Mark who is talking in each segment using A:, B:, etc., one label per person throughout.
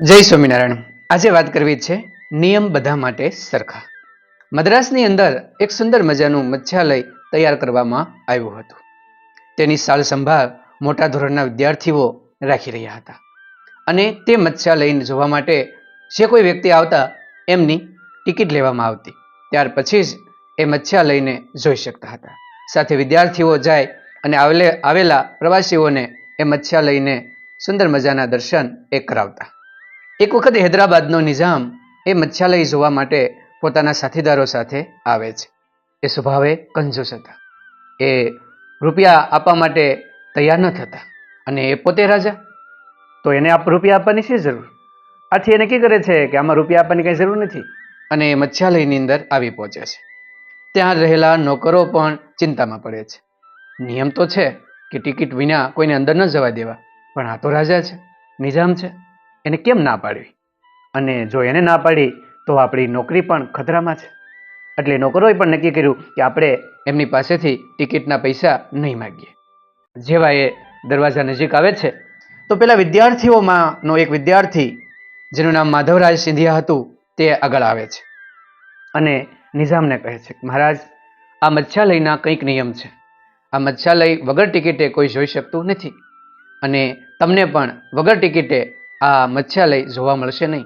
A: જય સ્વામિનારાયણ. આજે વાત કરવી છે નિયમ બધા માટે સરખા. મદ્રાસની અંદર એક સુંદર મજાનું મત્સ્યાલય તૈયાર કરવામાં આવ્યું હતું. તેની સાલ સંભાળ મોટા ધોરણના વિદ્યાર્થીઓ રાખી રહ્યા હતા. અને તે મત્સ્યાલયને જોવા માટે જે કોઈ વ્યક્તિ આવતા એમની ટિકિટ લેવામાં આવતી. ત્યાર પછી જ એ મત્સ્યાલયને જોઈ શકતા હતા. સાથે વિદ્યાર્થીઓ જાય અને આવેલે પ્રવાસીઓને એ મત્સ્યાલયને સુંદર મજાના દર્શન એ કરાવતા. એક વખત હૈદરાબાદનો નિઝામ એ મચ્છાલય જોવા માટે પોતાના સાથીદારો સાથે આવે છે. એ સ્વભાવે કંજૂસ હતા. એ રૂપિયા આપવા માટે તૈયાર ન થતા અને એ પોતે રાજા. તો એને આપ રૂપિયા આપવાની શી જરૂર? આથી એને કી કરે છે કે આમાં રૂપિયા આપવાની કંઈ જરૂર નથી? અને એ મચ્છાલયની અંદર આવી પહોંચે છે. ત્યાં રહેલા નોકરો પણ ચિંતામાં પડે છે. નિયમ તો છે કે ટિકિટ વિના કોઈને અંદર ન જવા દેવા. પણ આ તો રાજા છે. નિજામ છે. એને કેમ ના પાડવી? અને જો એને ના પાડી, તો આપણી નોકરી પણ ખતરામાં છે. એટલે નોકરોએ પણ નક્કી કર્યું કે આપણે એમની પાસેથી ટિકિટના પૈસા નહીં માગીએ. જેવા એ દરવાજા નજીક આવે છે, તો પેલા વિદ્યાર્થીઓમાંનો એક વિદ્યાર્થી, જેનું નામ માધવરાજ સિંધિયા હતું, તે આગળ આવે છે. અને નિઝામને કહે છે મહારાજ, આ મત્સ્યાલયના કંઈક નિયમ છે. આ મત્સ્યાલય વગર ટિકિટે કોઈ જોઈ શકતું નથી. અને તમને પણ વગર ટિકિટે આ મત્સ્યાલય જોવા મળશે નહીં.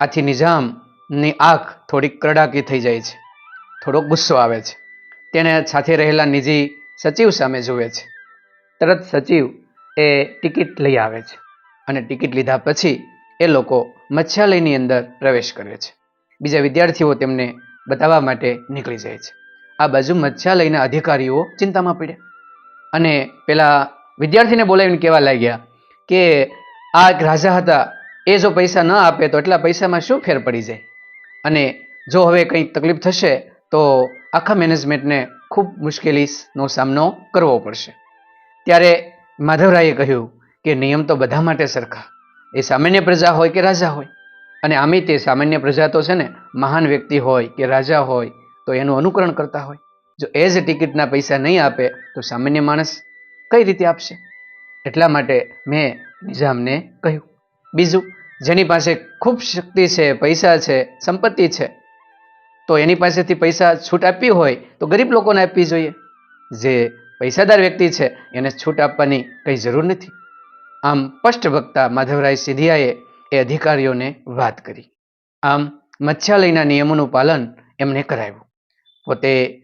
A: આથી નિઝામની આંખ થોડીક કરડાકી થઈ જાય છે. થોડો ગુસ્સો આવે છે. તેણે સાથે રહેલા નિજી સચિવ સામે જુએ છે. તરત સચિવ એ ટિકિટ લઈ આવે છે અને ટિકિટ લીધા પછી એ લોકો મત્સ્યાલયની અંદર પ્રવેશ કરે છે. બીજા વિદ્યાર્થીઓ તેમને બતાવવા માટે નીકળી જાય છે. આ બાજુ મત્સ્યાલયના અધિકારીઓ ચિંતામાં પડ્યા. અને પેલા વિદ્યાર્થીને બોલાવીને કહેવા લાગ્યા કે આ રાજા હતા, એ જો પૈસા ન આપે તો એટલા પૈસામાં શું ફેર પડી જાય? અને જો હવે કંઈક તકલીફ થશે, તો આખા મેનેજમેન્ટને ખૂબ મુશ્કેલીનો સામનો કરવો પડશે. ત્યારે માધવરાયે કહ્યું કે નિયમ તો બધા માટે સરખા. એ સામાન્ય પ્રજા હોય કે રાજા હોય? અને આમે તે સામાન્ય પ્રજા તો છે ને, મહાન વ્યક્તિ હોય કે રાજા હોય, તો એનું અનુકરણ કરતા હોય. જો એ જ ટિકિટના પૈસા નહીં આપે, તો સામાન્ય માણસ કઈ રીતે આપશે? એટલા માટે મેં નિઝામને કહ્યું. બીજું, જેની પાસે ખૂબ શક્તિ છે, પૈસા છે, સંપત્તિ છે, તો એની પાસેથી પૈસા છૂટ આપવી હોય તો ગરીબ લોકોને આપવી જોઈએ. જે પૈસાદાર વ્યક્તિ છે, એને છૂટ આપવાની કંઈ જરૂર નથી. આમ સ્પષ્ટ વક્તા માધવરાય સિંધિયાએ એ અધિકારીઓને વાત કરી. આમ મત્સ્યાલયના નિયમોનું પાલન એમને કરાવ્યું. પોતે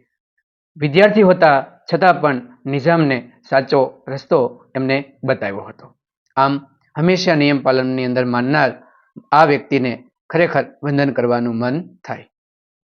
A: વિદ્યાર્થી હોતા છતાં પણ નિઝામને સાચો રસ્તો એમને બતાવ્યો હતો. આમ હંમેશા નિયમ પાલનની અંદર માનનાર આ વ્યક્તિને ખરેખર વંદન કરવાનું મન થાય.